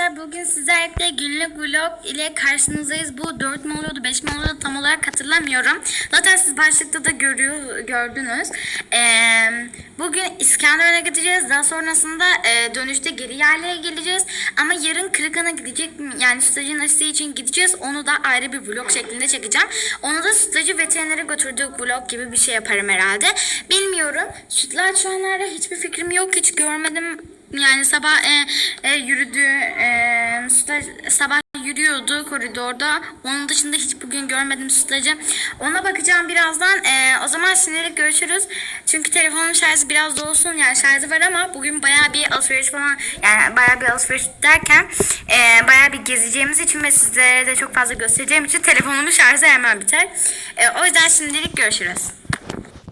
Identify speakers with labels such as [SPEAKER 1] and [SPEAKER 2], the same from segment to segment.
[SPEAKER 1] arkadaşlar bugün sizlerle günlük vlog ile karşınızdayız. Bu 4 mi oluyordu 5 mi oluyordu tam olarak hatırlamıyorum. Zaten siz başlıkta da görüyor, gördünüz. Ee, bugün İskenderun'a gideceğiz. Daha sonrasında e, dönüşte geri yerlere geleceğiz. Ama yarın Kırıkan'a gidecek yani stajın isteği için gideceğiz. Onu da ayrı bir vlog şeklinde çekeceğim. Onu da stajı veterinere götürdüğük vlog gibi bir şey yaparım herhalde. Bilmiyorum. Sütlaç şu an nerede hiçbir fikrim yok. Hiç görmedim. Yani sabah e, e, yürüdü, e, sabah yürüyordu koridorda. Onun dışında hiç bugün görmedim sütlacı. Ona bakacağım birazdan. E, o zaman şimdilik görüşürüz. Çünkü telefonun şarjı biraz da olsun. Yani şarjı var ama bugün bayağı bir alışveriş falan yani bayağı bir alışveriş derken e, bayağı bir gezeceğimiz için ve sizlere de çok fazla göstereceğim için telefonumun şarjı hemen biter. E, o yüzden şimdilik görüşürüz.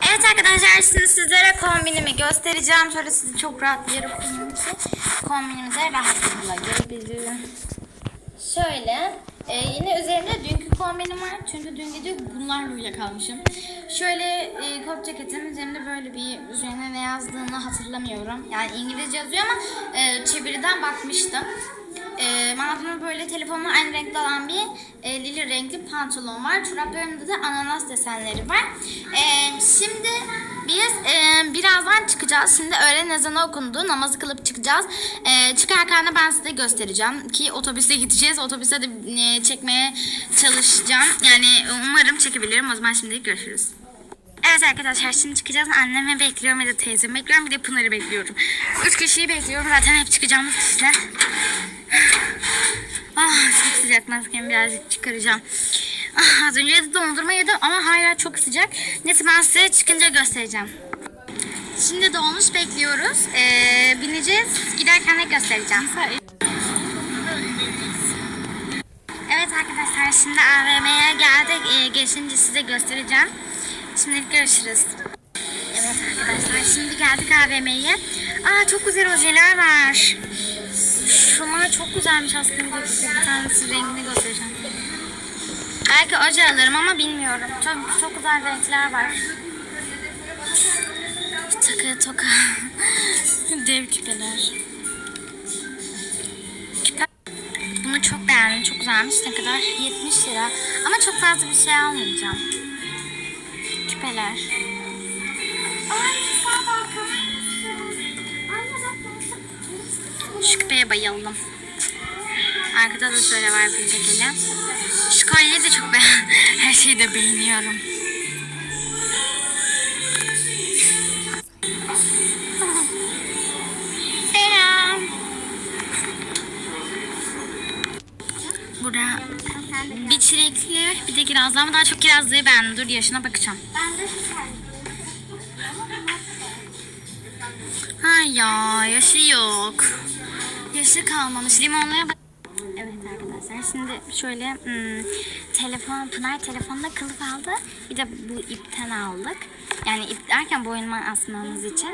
[SPEAKER 1] Evet arkadaşlar şimdi sizlere kombinimi göstereceğim. Şöyle sizi çok rahat bir yere koyayım ki kombinimize rahatlıkla görebilirim. Şöyle e, yine üzerinde dünkü kombinim var. Çünkü dün gece bunlarla uyuyakalmışım. Şöyle e, kot ceketim üzerinde böyle bir üzerine ne yazdığını hatırlamıyorum. Yani İngilizce yazıyor ama e, çeviriden bakmıştım. E, altında böyle telefonla aynı renkli olan bir e, lili renkli pantolon var. Çoraplarımda da ananas desenleri var. E, şimdi biz e, birazdan çıkacağız. Şimdi öğlen ezanı okundu. Namazı kılıp çıkacağız. E, çıkarken de ben size göstereceğim. Ki otobüse gideceğiz. Otobüse de e, çekmeye çalışacağım. Yani umarım çekebilirim. O zaman şimdilik görüşürüz. Evet arkadaşlar şimdi çıkacağız. Annemi bekliyorum ya da teyzemi bekliyorum. Bir de Pınar'ı bekliyorum. Üç kişiyi bekliyorum. Zaten hep çıkacağımız kişiler. Ah çok sıcak maskemi birazcık çıkaracağım. Ah, az önce de dondurma yedim ama hala çok sıcak. Neyse ben size çıkınca göstereceğim. Şimdi dolmuş bekliyoruz. Ee, bineceğiz. Giderken de göstereceğim. Evet arkadaşlar şimdi AVM'ye geldik. Ee, geçince size göstereceğim. Şimdilik görüşürüz. Evet arkadaşlar şimdi geldik AVM'ye. Aa çok güzel ojeler var. Şunlar çok güzelmiş aslında. Bir tanesi rengini göstereceğim. Belki oje alırım ama bilmiyorum. Çok, çok güzel renkler var. Takı toka. Dev küpeler. Küpe. Bunu çok beğendim. Çok güzelmiş. Ne kadar? 70 lira. Ama çok fazla bir şey almayacağım. Küpeler. Ay Küpeye bayıldım. Arkada da şöyle var bir şekilde. Şu kolyeyi de çok beğendim. Her şeyi de beğeniyorum. Selam. Burada bir çilekli bir de kirazlı ama daha çok kirazlıyı beğendim. Dur yaşına bakacağım. Ha ya yaşı yok. Yaşı kalmamış. Limonluya bak. Evet arkadaşlar şimdi şöyle hmm, telefon Pınar telefonda kılıf aldı. Bir de bu ipten aldık. Yani ip derken boynuma asmamız için.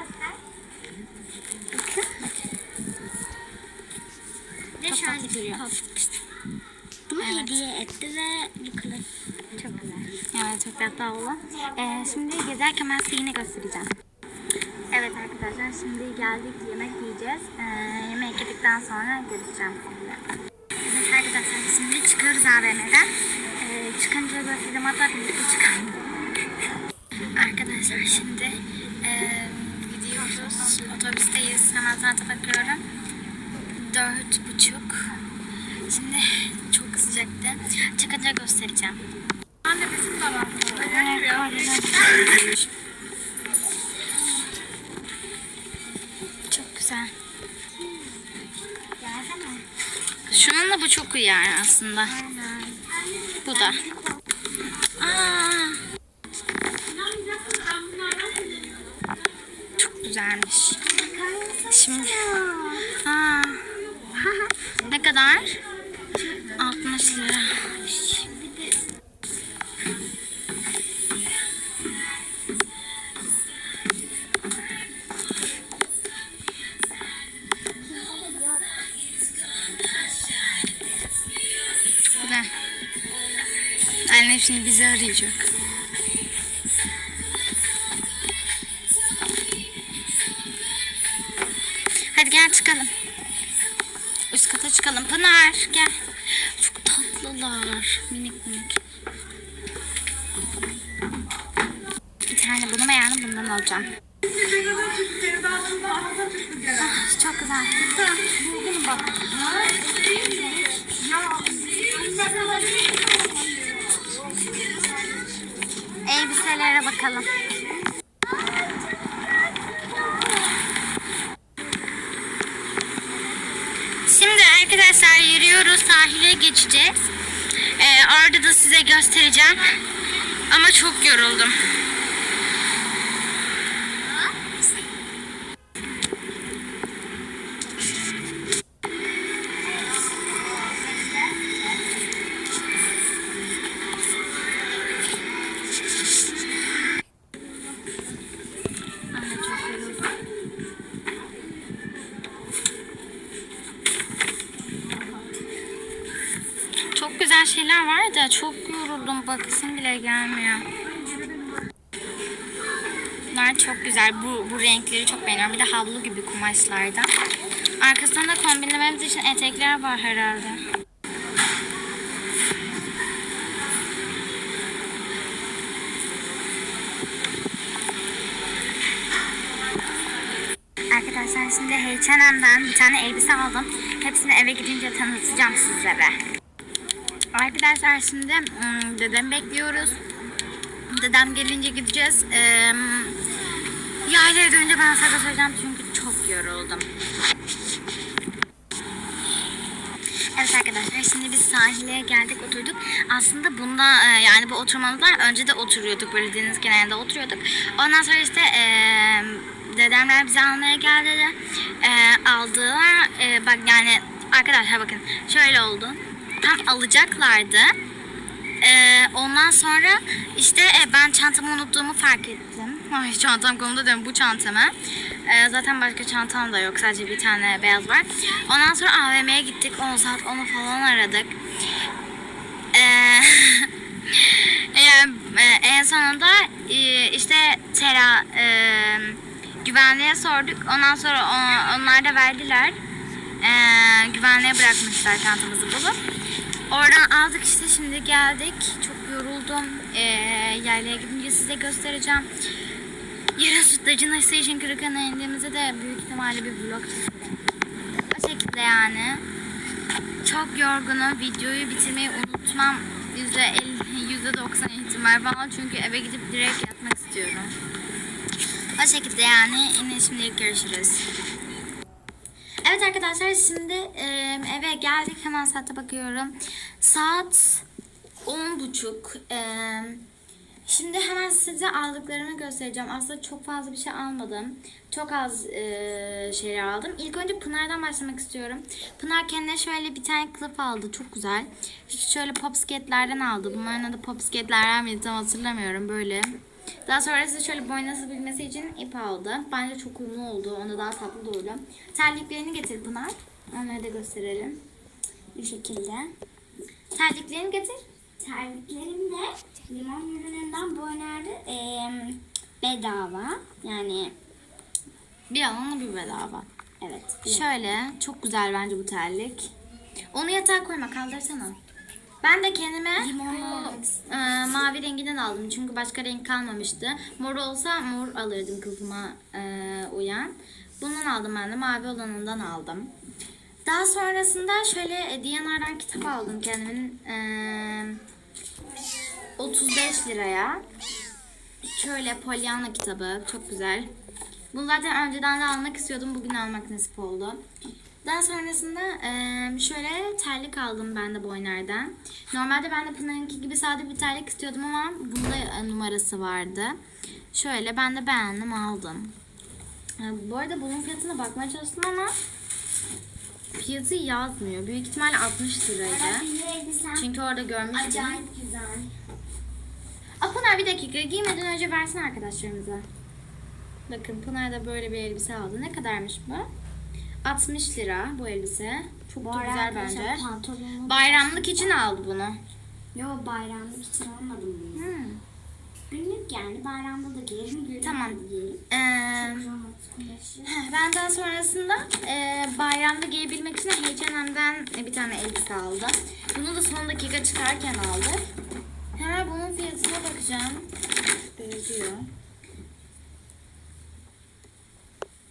[SPEAKER 2] Ve şöyle duruyor. Bunu
[SPEAKER 1] Evet.
[SPEAKER 2] hediye etti ve bu kılıf çok güzel.
[SPEAKER 1] Evet çok tatlı oldu. Ee, şimdi gezerken ben size yine göstereceğim. Evet arkadaşlar şimdi geldik yemek yiyeceğiz. Ee, yemek yedikten sonra görüşeceğim sizinle. Evet arkadaşlar şimdi çıkıyoruz AVM'den. Ee, çıkınca göstereceğim hatta birlikte çıkalım. Arkadaşlar şimdi e, gidiyoruz. Otobüsteyiz. Hemen saate bakıyorum. Dört buçuk. Şimdi çok sıcaktı. Çıkınca göstereceğim. Anne bizim de var. Çok Şunun da bu çok iyi yani aslında. Bu da. Aa. Çok güzelmiş. Şimdi. Aa. ne kadar? 60 lira. Şimdi bizi arayacak. Hadi gel çıkalım. Üst kata çıkalım. Pınar gel. Çok tatlılar. Minik minik. Bir tane bunu beğendim bundan alacağım. Ah, çok güzel. Buldum bak. Elbiselere bakalım. Şimdi arkadaşlar yürüyoruz sahile geçeceğiz. Ee, orada da size göstereceğim. Ama çok yoruldum. Güzel şeyler var da çok yoruldum. Bakısım bile gelmiyor. Bunlar çok güzel. Bu, bu renkleri çok beğeniyorum. Bir de havlu gibi kumaşlardan. Arkasında da kombinlememiz için etekler var herhalde. Arkadaşlar şimdi H&M'den bir tane elbise aldım. Hepsini eve gidince tanıtacağım sizlere. Arkadaşlar şimdi dedem bekliyoruz. Dedem gelince gideceğiz. Ee, yaylaya dönünce ben sana söyleyeceğim çünkü çok yoruldum. Evet arkadaşlar şimdi biz sahile geldik oturduk. Aslında bunda e, yani bu oturmamızdan önce de oturuyorduk böyle deniz kenarında oturuyorduk. Ondan sonra işte dedemler bizi almaya geldi. E, aldılar. E, bak yani arkadaşlar bakın şöyle oldu. Tam alacaklardı. Ee, ondan sonra işte e, ben çantamı unuttuğumu fark ettim. Ay çantam konuda diyorum bu çantamı. Ee, zaten başka çantam da yok. Sadece bir tane beyaz var. Ondan sonra AVM'ye gittik. 10 saat onu falan aradık. Ee, e, e, en sonunda e, işte Tera e, güvenliğe sorduk. Ondan sonra o- onlar da verdiler. Ee, güvenliğe bırakmışlar çantamızı bulup. Oradan aldık işte şimdi geldik. Çok yoruldum. Ee, yaylaya gidince size göstereceğim. Yarın sütlacın aşısı için Kırıkhan'a indiğimizde de büyük ihtimalle bir vlog çekerim. O şekilde yani. Çok yorgunum. Videoyu bitirmeyi unutmam. %50, %90 ihtimal falan. Çünkü eve gidip direkt yatmak istiyorum. O şekilde yani. Yine şimdilik görüşürüz. Evet arkadaşlar şimdi e, eve geldik. Hemen saate bakıyorum. Saat 10.30. E, şimdi hemen size aldıklarımı göstereceğim. Aslında çok fazla bir şey almadım. Çok az e, şeyler aldım. İlk önce Pınar'dan başlamak istiyorum. Pınar kendine şöyle bir tane kılıf aldı. Çok güzel. Şöyle popsketlerden aldı. Bunların adı popsketlerden miydi tam hatırlamıyorum. Böyle. Daha sonrasında şöyle boynası bilmesi için ip aldı. Bence çok uyumlu oldu. Onda daha tatlı durdu. Terliklerini getir Pınar. Onları da gösterelim. Bu şekilde. Terliklerini getir.
[SPEAKER 2] Terliklerim de limon ürününden bu önerdi. Ee, bedava. Yani
[SPEAKER 1] Bir alanı bir bedava.
[SPEAKER 2] evet.
[SPEAKER 1] Şöyle çok güzel bence bu terlik. Onu yatağa koyma kaldırsana. Ben de kendime
[SPEAKER 2] Limonlu
[SPEAKER 1] e, mavi renginden aldım. Çünkü başka renk kalmamıştı. Mor olsa mor alırdım kılıfıma e, uyan. Bundan aldım ben de. Mavi olanından aldım. Daha sonrasında şöyle e, D&R'dan kitap aldım kendimin. E, 35 liraya. Şöyle Pollyanna kitabı. Çok güzel. Bunu zaten önceden de almak istiyordum. Bugün almak nasip oldu. Daha sonrasında şöyle terlik aldım ben de Boyner'den. Normalde ben de Pınar'ınki gibi sade bir terlik istiyordum ama bunda e, numarası vardı. Şöyle ben de beğendim aldım. Bu arada bunun fiyatına bakmaya çalıştım ama fiyatı yazmıyor. Büyük ihtimalle 60 liraydı. Çünkü orada görmüştüm.
[SPEAKER 2] acayip güzel.
[SPEAKER 1] Aa, Pınar bir dakika giymeden önce versin arkadaşlarımıza. Bakın Pınar da böyle bir elbise aldı. Ne kadarmış bu? 60 lira bu elbise. Çok da
[SPEAKER 2] arada
[SPEAKER 1] güzel bence.
[SPEAKER 2] Pantolonumu
[SPEAKER 1] Bayramlık için aldı bunu.
[SPEAKER 2] Yo bayramlık için almadım bunu.
[SPEAKER 1] Hmm.
[SPEAKER 2] Günlük yani bayramda da giyerim. Günlük
[SPEAKER 1] Tamam.
[SPEAKER 2] de giyerim.
[SPEAKER 1] Ee, ben daha sonrasında e, bayramda giyebilmek için H&M'den bir tane elbise aldım. Bunu da son dakika çıkarken aldım. Hemen bunun fiyatına bakacağım. Gözüyor.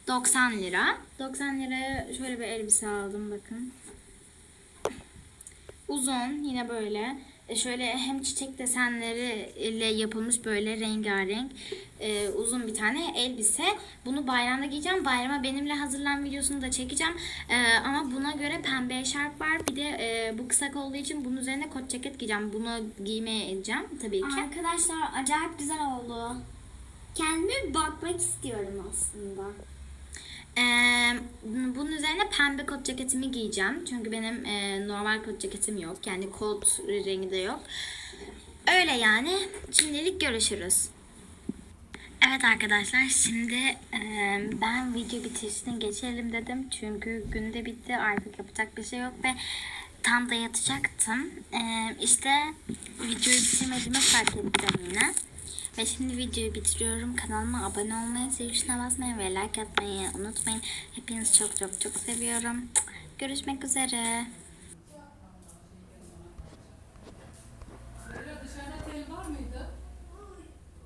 [SPEAKER 1] 90 lira. 90 liraya şöyle bir elbise aldım bakın. Uzun yine böyle e, şöyle hem çiçek desenleri ile yapılmış böyle rengarenk e, uzun bir tane elbise. Bunu bayramda giyeceğim. Bayrama benimle hazırlan videosunu da çekeceğim. E, ama buna göre pembe eşarp var. Bir de e, bu kısa olduğu için bunun üzerine kot ceket giyeceğim. Bunu giymeye edeceğim tabii ki.
[SPEAKER 2] Arkadaşlar acayip güzel oldu. Kendime bakmak istiyorum aslında.
[SPEAKER 1] Ee, bunun üzerine pembe kot ceketimi giyeceğim. Çünkü benim e, normal kot ceketim yok. Yani kot rengi de yok. Öyle yani. Şimdilik görüşürüz. Evet arkadaşlar şimdi e, ben video bitirişine geçelim dedim. Çünkü günde bitti artık yapacak bir şey yok ve tam da yatacaktım. E, işte videoyu bitirmediğimi fark ettim yine. Ve şimdi videoyu bitiriyorum. Kanalıma abone olmayı, zil basmayı ve like atmayı unutmayın. Hepinizi çok çok çok seviyorum. Görüşmek üzere.